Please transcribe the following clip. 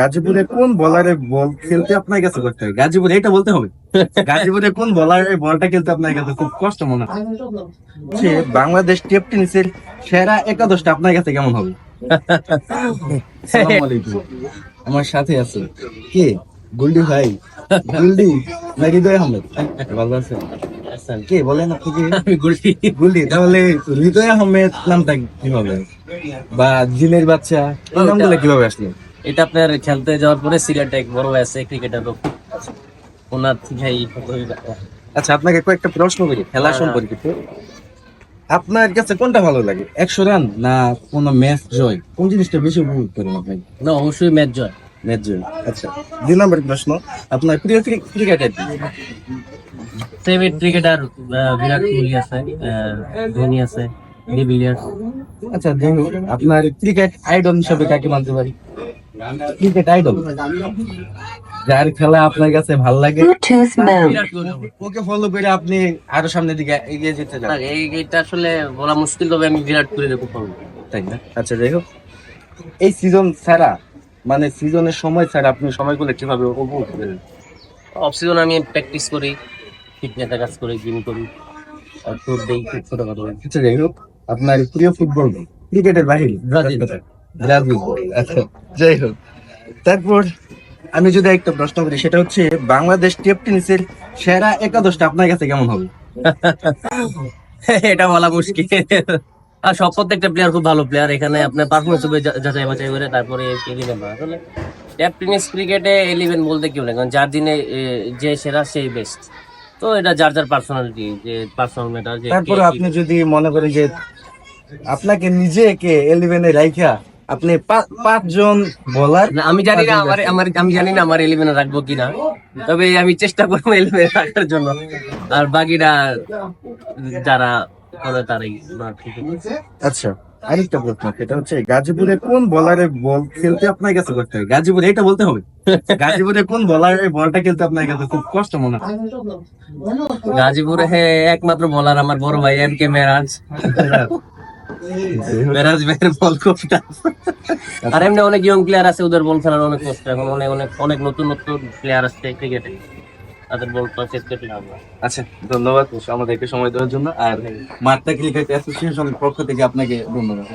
গাজীপুরে কোন বলারে বল খেলতে আপনার কাছে করতে হবে? গাজীপুরে এটা বলতে হবে। গাজীপুরে কোন বলারে বলটা খেলতে আপনার কাছে খুব কষ্ট মনে হয়? সে বাংলাদেশ টেপ টেনিসের সেরা একাদশটা আপনার কাছে কেমন হবে? আমার সাথে আছে কে? গুলডি ভাই। গুলডি না হৃদয় আহমেদ? ভালো আছেন? আচ্ছা, কে বলেন আপনি কে? গুলডি। গুলডি তাহলে হৃদয় আহমেদ নামটা কীভাবে? বা জিনের বাচ্চা নামগুলো কীভাবে আসলো? এটা আপনার খেলতে যাওয়ার পরে সিলেটে এক বড় আছে ক্রিকেটার লোক ওনার থেকে এই আচ্ছা আপনাকে কয়েকটা প্রশ্ন করি খেলা সম্পর্কিত আপনার কাছে কোনটা ভালো লাগে একশো রান না কোন ম্যাচ জয়? কোন জিনিসটা বেশি উপভোগ করেন আপনি? না অবশ্যই ম্যাচ জয়। ম্যাচ জয়। আচ্ছা দুই নম্বর প্রশ্ন আপনার প্রিয় cricketer favourite cricketer Virat Kohli আছে ধোনি আছে ডিভিলিয়ার্স আচ্ছা আপনার ক্রিকেট আইডল হিসেবে কাকে মানতে পারি? Cricket idol? যার খেলা আপনার কাছে ভালো লাগে। ওকে ফলো করে আপনি আরও সামনের দিকে এগিয়ে যেতে চান। এই এটা আসলে বলা মুশকিল তবে আমি বিরাট কোহলি তাই না? আচ্ছা যাই হোক। এই সিজন ছাড়া মানে সিজনের সময় ছাড়া আপনি সময়গুলো কীভাবে উপভোগ করেন? অফ সিজন আমি প্র্যাকটিস করি ফিটনেসের কাজ করি জিম করি আর টুর দেই ছোটখাটো। আচ্ছা যাই হোক আপনার প্রিয় ফুটবল ক্রিকেটের বাহিরে ব্রাজিল। আচ্ছা যাই হোক। তারপর আমি যদি একটা প্রশ্ন করি সেটা হচ্ছে বাংলাদেশ টেপ টেনিসের সেরা একাদশটা আপনার কাছে কেমন হবে? এটা বলা মুশকিল। আর সব প্রত্যেকটা প্লেয়ার খুব ভালো প্লেয়ার এখানে আপনার পারফরমেন্স হবে যাচাই বাছাই করে তারপরে ইলেভেন আসলে ট্যাপ টেনিস ক্রিকেটে ইলেভেন বলতে কেউ নেই কারণ যার দিনে যে সেরা সেই বেস্ট তো এটা যার যার পার্সোনালিটি যে পার্সোনাল ম্যাটার যে তারপর আপনি যদি মনে করেন যে আপনাকে নিজে নিজেকে এলিভেনে রাইখা আপনি পাঁচজন বলার আমি জানি না আমার আমার আমি জানি না আমার ইলেভেনে রাখব কিনা। তবে আমি চেষ্টা করব ইলেভেনে রাখার জন্য। আর বাকিরা যারা করে তারাই। আচ্ছা আরেকটা প্রশ্ন সেটা হচ্ছে গাজীপুরে কোন বলারে বল খেলতে আপনার কাছে করতে হবে গাজীপুরে এটা বলতে হবে। গাজীপুরে কোন বলারে বলটা খেলতে আপনার কাছে খুব কষ্ট মনে হয়? গাজীপুরে হ্যাঁ একমাত্র বলার আমার বড় ভাই এম কে মেরাজ মেরাজ ভাইয়ের বল খুব আর এমনি অনেক ইয়ং প্লেয়ার আছে, ওদের বল খেলার অনেক কষ্ট। এখন অনেক অনেক অনেক নতুন নতুন প্লেয়ার আসছে ক্রিকেটে তাদের বল চেক করতে হবে। আচ্ছা ধন্যবাদ আমাদেরকে সময় দেওয়ার জন্য। আর মাত্রা ক্রিকেট অ্যাসোসিয়েশনের পক্ষ থেকে আপনাকে ধন্যবাদ।